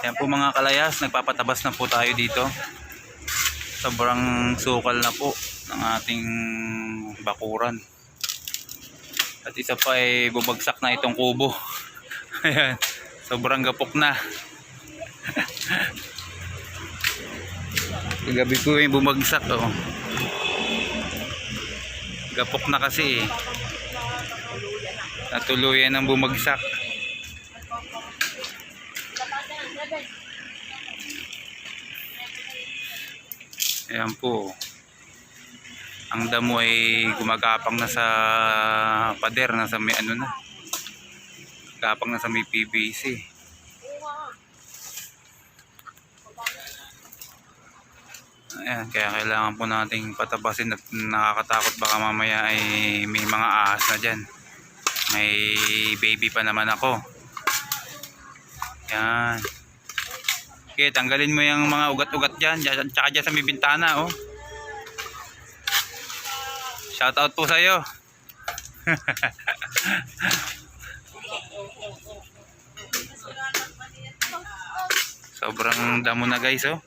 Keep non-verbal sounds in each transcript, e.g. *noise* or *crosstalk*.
Yan po mga kalayas, nagpapatabas na po tayo dito. Sobrang sukal na po ng ating bakuran. At isa pa ay bubagsak na itong kubo. *laughs* Ayan, sobrang gapok na. *laughs* Kagabi ko yung bumagsak oh. Gapok na kasi eh. Natuluyan ng bumagsak. Ayan po. Ang damo ay gumagapang na sa pader, na sa may ano na. Gapang na sa may PVC. Ayan, kaya kailangan po nating patabasin at nakakatakot baka mamaya ay may mga ahas na dyan. May baby pa naman ako. Yan. Okay, tanggalin mo yung mga ugat-ugat dyan, tsaka dyan sa may bintana, oh. Shoutout po sa'yo. *laughs* Sobrang damo na guys, oh.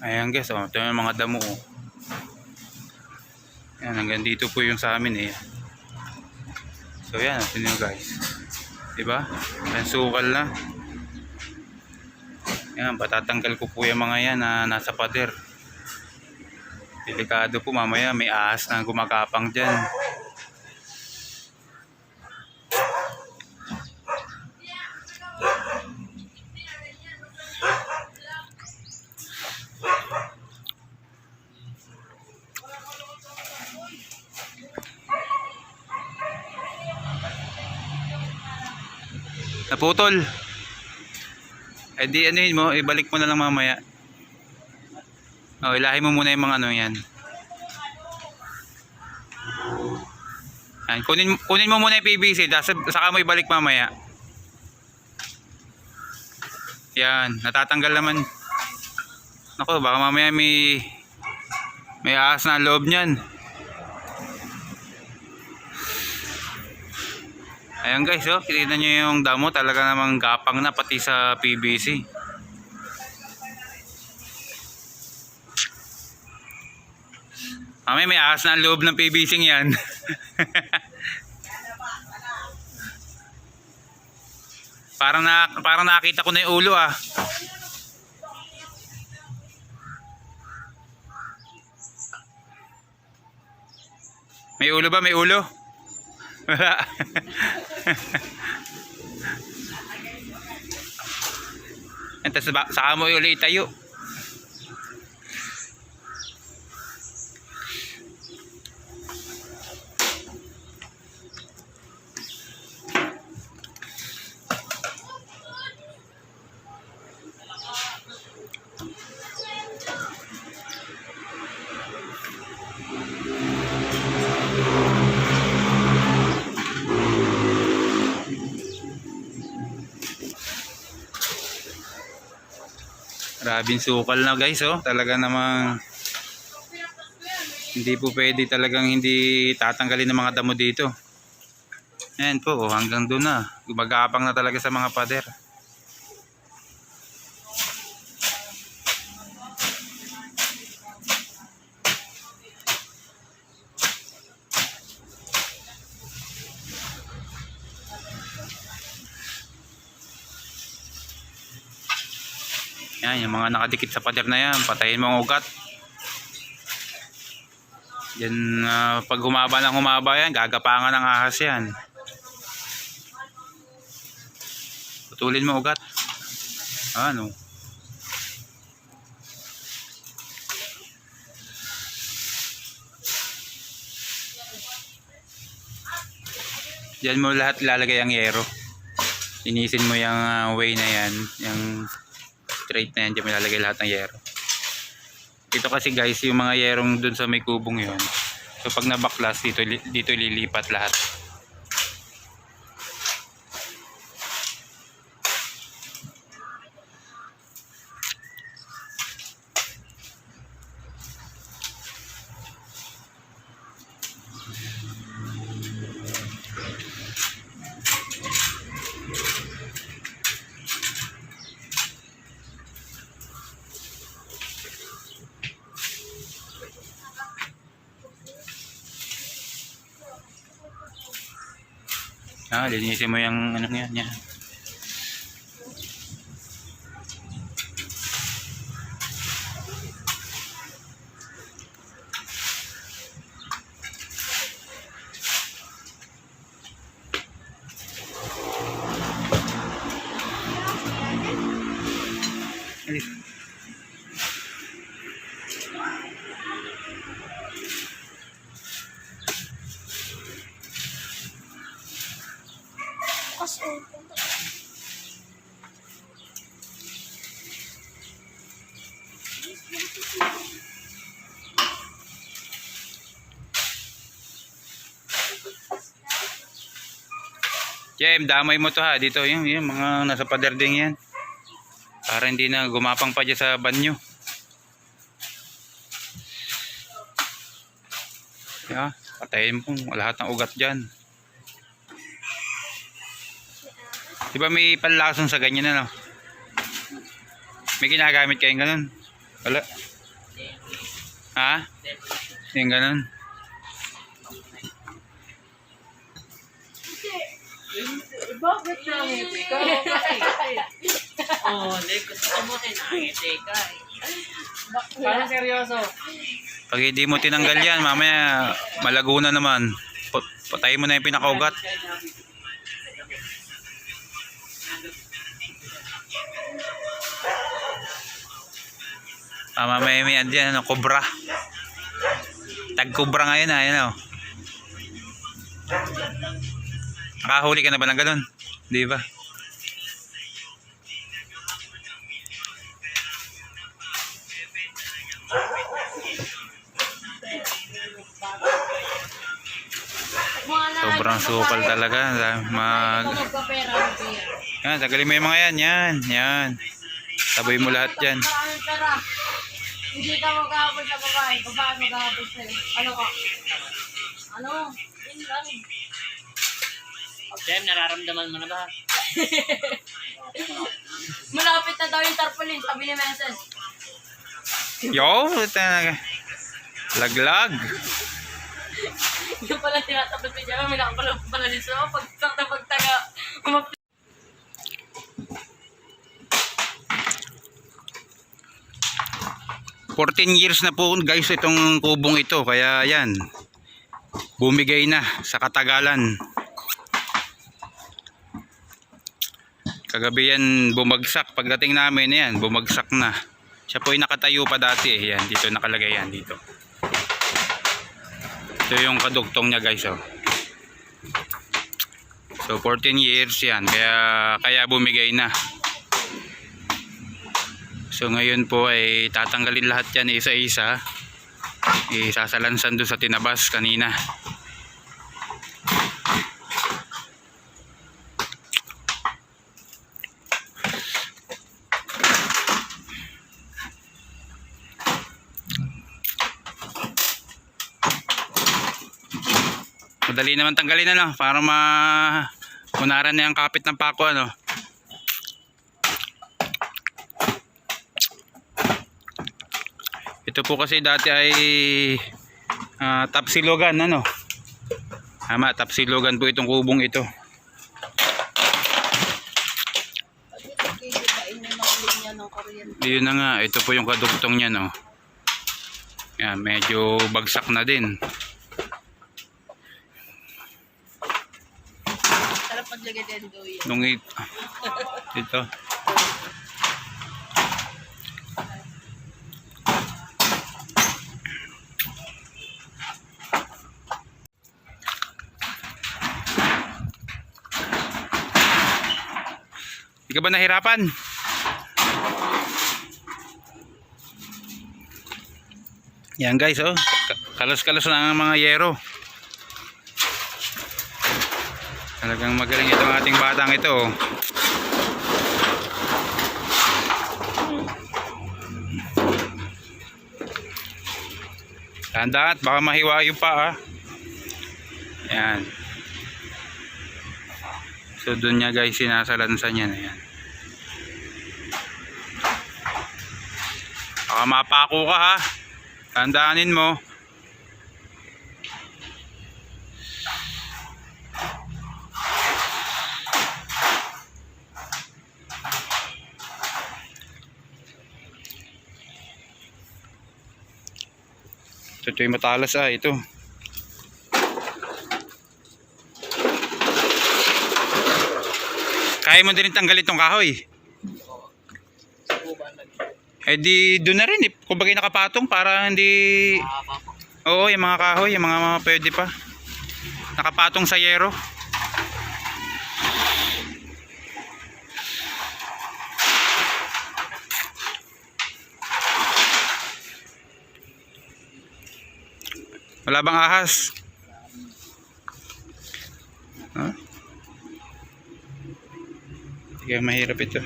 Ayan guys, oh, ito yung mga damo, oh. Yan, hanggang dito po yung sa amin, eh. So yan, ito nyo guys. Diba? Yan, sukal na. Yan, patatanggal ko po yung mga yan na nasa pader. Delikado po mamaya, may ahas na gumagapang dyan. Naputol. Eh di yun mo, ibalik mo na lang mamaya. Oh, ilahin mo muna yung mga ano yan. Yan, kunin, kunin mo muna yung PVC, saka mo ibalik mamaya. Yan, natatanggal naman. Nako, baka mamaya may may ahas na loob niyan. Ayan guys, oh, kita nyo yung damo, talaga namang gapang na pati sa PVC. Mami, may ahas na loob ng PVC yan. *laughs* parang na parang nakita ko na yung ulo ah. May ulo ba? May ulo? *laughs* Wala. Tapos ba, saka mo ulit tayo. Grabing sukal na guys oh. Talaga namang hindi po pwede talagang hindi tatanggalin ng mga damo dito. Ayan po oh, hanggang doon na. Gumagapang na talaga sa mga pader. Yan, yung mga nakadikit sa pader na yan, patayin mo ang ugat. Yan, ah, pag humaba ng humaba yan, gagapangan ng ahas yan. Putulin mo ugat. Ano? Diyan mo lahat lalagay ang yero. Linisin mo yung ah, way na yan, yung straight na yan, dyan mo lalagay lahat ng yero. Ito kasi guys, yung mga yerong dun sa may kubong yon. So pag nabaklas, dito, dito lilipat lahat. Ah, linisin mo yung ano yan, yan. Kasi, Jem, damay mo to ha. Dito yung, yung mga nasa pader din yan. Para hindi na gumapang pa dyan sa banyo. Yeah, patayin mo lahat ng ugat dyan. Di ba may panlason sa ganyan ano? May ginagamit kayong ganun? Wala. Ha? Yung ganun? Bakit nangiti ka? Oo, oh, gusto mo rin nangiti ka eh. Parang seryoso. Pag hindi mo tinanggal yan, mamaya malago na naman. Pa- Patayin mo na yung pinakaugat. Ah, mamaya may ano yan, ano, kubra. Tag-kubra ngayon, ah, yan, oh. Nakahuli ka na ba ng ganun? Di ba? Sobrang sukal talaga. Mag... Yan, tagalin mo yung mga yan. Yan, yan. Sabay mo lahat yan. Hindi ka maghahabol sa babae. Babae maghahabol sa'yo. Ano ka? Ano? Yun lang. Jem, nararamdaman mo na ba? *laughs* Malapit na daw yung tarpaulin. Sabi ni Meses. Yo, talaga. Laglag. *laughs* Yung pala tinatapos ni Jama. May nakapala pala ni So. Pagtak na pagtaga. Umap- 14 years na po guys itong kubong ito. Kaya yan. Bumigay na sa katagalan. Kagabi yan bumagsak. Pagdating namin yan, bumagsak na. Siya po ay nakatayo pa dati. eh. Yan, dito nakalagay yan dito. Ito yung kadugtong niya guys. Oh. So 14 years yan. Kaya, kaya bumigay na. So ngayon po ay tatanggalin lahat yan isa-isa. Isasalansan doon sa tinabas kanina. Madali naman tanggalin ano para ma unaran na yung kapit ng pako ano. Ito po kasi dati ay ah, tapsilogan ano. Tama, tapsilogan po itong kubong ito. Yun na nga, ito po yung kadugtong niya no. Yan, medyo bagsak na din. Sarap paglagay din doon yun. Nung i- ito. Di ka ba nahirapan? Yan guys oh. Ka- Kalos-kalos na ang mga yero. Talagang magaling itong ating batang ito. oh. Tandaan, baka mahiwayo pa ah. Yan. So doon niya guys sinasalansan yan. Baka mapako ka ha. Tandaanin mo. Ito, ito yung matalas ah, ito. Kaya mo din tanggalin tong kahoy. Eh di doon na rin eh. Kung bagay nakapatong para hindi... Oo, yung mga kahoy, yung mga, mga pwede pa. Nakapatong sa yero. Wala bang ahas? Ha? Sige, mahirap ito.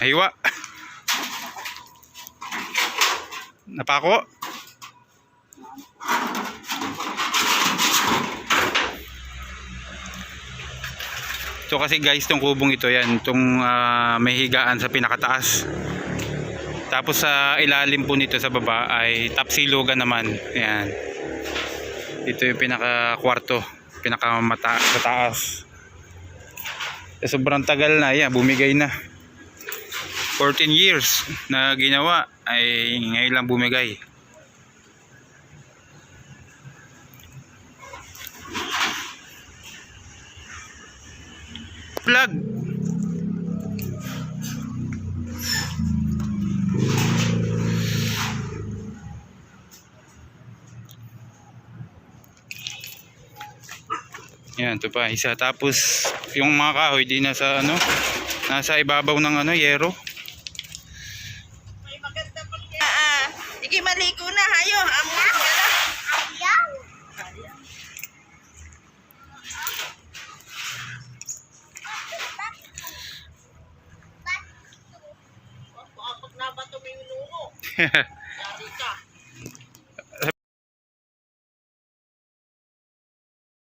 Aywa. Napako. Ito kasi guys, tong kubong ito yan, itong ah, may higaan sa pinakataas. Tapos sa ilalim po nito sa baba ay tapsilugan naman. Ayan. Ito yung pinaka kwarto, pinaka mata mataas. Eh, sobrang tagal na, yan, bumigay na. 14 years na ginawa ay ngayon lang bumigay. Yan, ito pa isa. Tapos yung mga kahoy di nasa ano, nasa ibabaw ng ano, yero. Ah, sige maligo na hayo. Amo ka na. Ayaw. Pag nabato mo yung lungo. *laughs*